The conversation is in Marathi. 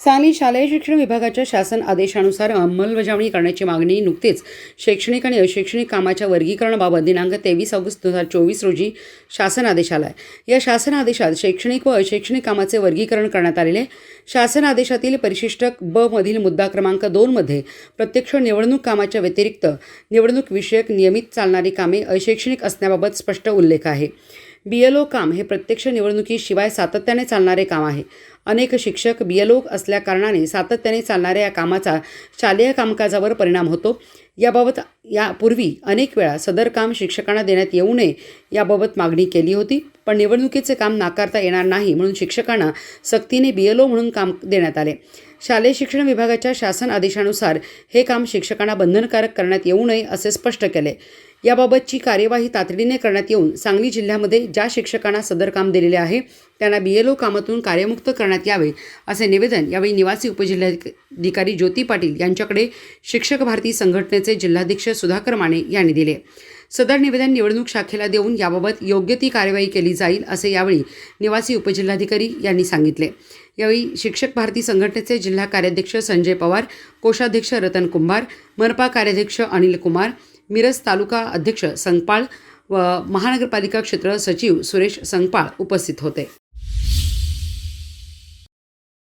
सांगली शालेय शिक्षण विभागाच्या शासन आदेशानुसार अंमलबजावणी करण्याची मागणी नुकतेच शैक्षणिक आणि अशैक्षणिक कामाच्या वर्गीकरणाबाबत दिनांक तेवीस ऑगस्ट दोन हजार चोवीस रोजी शासन आदेश आला आहे या शासन आदेशात शैक्षणिक व अशैक्षणिक कामाचे वर्गीकरण करण्यात आलेले आहे. शासन आदेशातील परिशिष्ट ब मधील मुद्दा क्रमांक दोनमध्ये प्रत्यक्ष निवडणूक कामाच्या व्यतिरिक्त निवडणूक विषयक नियमित चालणारी कामे अशैक्षणिक असण्याबाबत स्पष्ट उल्लेख आहे बी एल ओ काम हे प्रत्यक्ष निवडणुकीशिवाय सातत्याने चालणारे काम आहे. अनेक शिक्षक बी एल ओ असल्याकारणाने सातत्याने चालणाऱ्या या कामाचा शालेय कामकाजावर परिणाम होतो. याबाबत यापूर्वी अनेक वेळा सदर काम शिक्षकांना देण्यात येऊ नये याबाबत मागणी केली होती. पण निवडणुकीचे काम नाकारता येणार नाही म्हणून शिक्षकांना सक्तीने बी एल ओ म्हणून काम देण्यात आले. शालेय शिक्षण विभागाच्या शासन आदेशानुसार हे काम शिक्षकांना बंधनकारक करण्यात येऊ नये असे स्पष्ट केले. याबाबतची कार्यवाही तातडीने करण्यात येऊन सांगली जिल्ह्यामध्ये ज्या शिक्षकांना सदर काम दिलेले आहे त्यांना बी एल ओ कामातून कार्यमुक्त करण्यात यावे असे निवेदन यावेळी निवासी उपजिल्हाधिकारी ज्योती पाटील यांच्याकडे शिक्षक भारती संघटनेचे जिल्हाध्यक्ष सुधाकर माने यांनी दिले. सदर निवेदन निवडणूक शाखेला देऊन याबाबत योग्य ती कार्यवाही केली जाईल असे यावेळी निवासी उपजिल्हाधिकारी यांनी सांगितले. यावेळी शिक्षक भारती संघटनेचे जिल्हा कार्याध्यक्ष संजय पवार कोषाध्यक्ष रतन कुंभार मनपा कार्याध्यक्ष अनिल कुमार मिरज तालुका अध्यक्ष संगपाळ व महानगरपालिका क्षेत्र सचिव सुरेश संगपाळ उपस्थित होते.